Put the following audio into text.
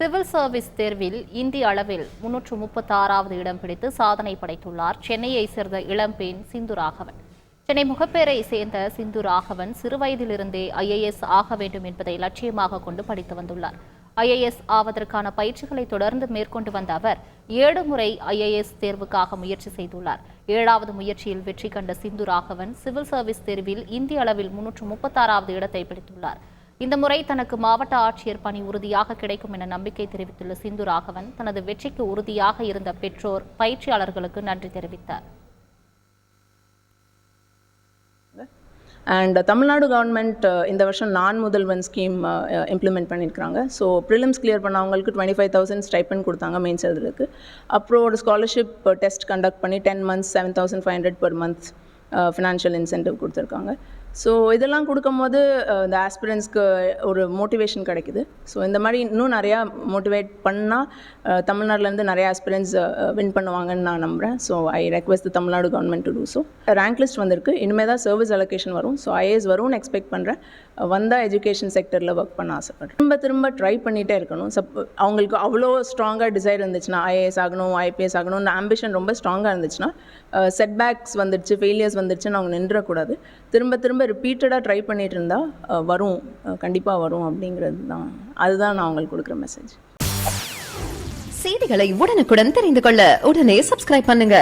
Civil service தேர்வில் இந்திய அளவில் முன்னூற்று முப்பத்தாறாவது இடம் பிடித்து சாதனை படைத்துள்ளார். சென்னையை சேர்ந்த இளம்பெண் சிந்து ராகவன். சென்னை முகப்பேரை சேர்ந்த சிந்து ராகவன் சிறுவயதிலிருந்தே ஐஏஎஸ் ஆக வேண்டும் என்பதை லட்சியமாக கொண்டு படித்து வந்துள்ளார். ஐஏஎஸ் ஆவதற்கான பயிற்சிகளை தொடர்ந்து மேற்கொண்டு வந்த அவர் ஏழு முறை ஐஏஎஸ் தேர்வுக்காக முயற்சி செய்துள்ளார். ஏழாவது முயற்சியில் வெற்றி கண்ட சிந்து ராகவன் சிவில் சர்வீஸ் தேர்வில் இந்திய அளவில் முன்னூற்று முப்பத்தாறாவது இடத்தை பிடித்துள்ளார். இந்த முறை தனக்கு மாவட்ட ஆட்சியர் பணி உறுதியாக கிடைக்கும் என நம்பிக்கை தெரிவித்துள்ள சிந்து ராகவன் தனது வெற்றிக்கு உறுதியாக இருந்த பெற்றோர் பயிற்சியாளர்களுக்கு நன்றி தெரிவித்தார். அண்ட் தமிழ்நாடு கவர்மெண்ட் இந்த வருஷம் நான் முதல்வன் ஸ்கீம் இம்ப்ளிமெண்ட் பண்ணியிருக்கிறாங்க. ஸோ ப்ரிலிம்ஸ் கிளியர் பண்ணவங்களுக்கு டுவெண்ட்டி ஃபைவ் தௌசண்ட் ஸ்டைப்பன் கொடுத்தாங்க மெயின்ஸ் எழுதுறதுக்கு அப்புறம் ஒரு ஸ்காலர்ஷிப் டெஸ்ட் கண்டக்ட் பண்ணி ten months seven thousand five hundred per month financial incentive கொடுத்துருக்காங்க. ஸோ இதெல்லாம் கொடுக்கும்போது போது இந்த ஆஸ்பிரன்ஸ்க்கு ஒரு மோட்டிவேஷன் கிடைக்குது. ஸோ இந்த மாதிரி இன்னும் நிறையா மோட்டிவேட் பண்ணால் தமிழ்நாட்டிலேருந்து நிறைய ஆஸ்பிரன்ஸ் வின் பண்ணுவாங்கன்னு நான் நம்புகிறேன் so I request Tamil Nadu government to do so rank list வந்திருக்கு. இனிமேல் தான் சர்வீஸ் அலோகேஷன் வரும். ஸோ ஐஏஎஸ் வரும்னு எக்ஸ்பெக்ட் பண்ணுறேன் வந்தால் எஜுகேஷன் செக்டரில் ஒர்க் பண்ண ஆசைப்படுறேன். திரும்ப திரும்ப ட்ரை பண்ணிகிட்டே இருக்கணும். சப் அவங்களுக்கு அவ்வளோ ஸ்ட்ராங்காக டிசைர் இருந்துச்சுன்னா ஐஏஎஸ் ஆகணும் ஐபிஎஸ் ஆகணும்னு ஆம்பிஷன் ரொம்ப ஸ்ட்ராங்காக இருந்துச்சுன்னா செட்பேக்ஸ் வந்துடுச்சு ஃபெயிலியர்ஸ் வந்துருச்சுன்னு அவங்க நின்றக்கூடாது திரும்ப திரும்ப ரிப்பீட்டடாக ட்ரை பண்ணிட்டு இருந்தால் வரும். கண்டிப்பாக வரும் அப்படிங்கிறது தான் அதுதான் நான் அவங்களுக்கு கொடுக்குற மெசேஜ் செய்திகளை உடனுக்குடன் தெரிந்து கொள்ள உடனே சப்ஸ்கிரைப் பண்ணுங்க.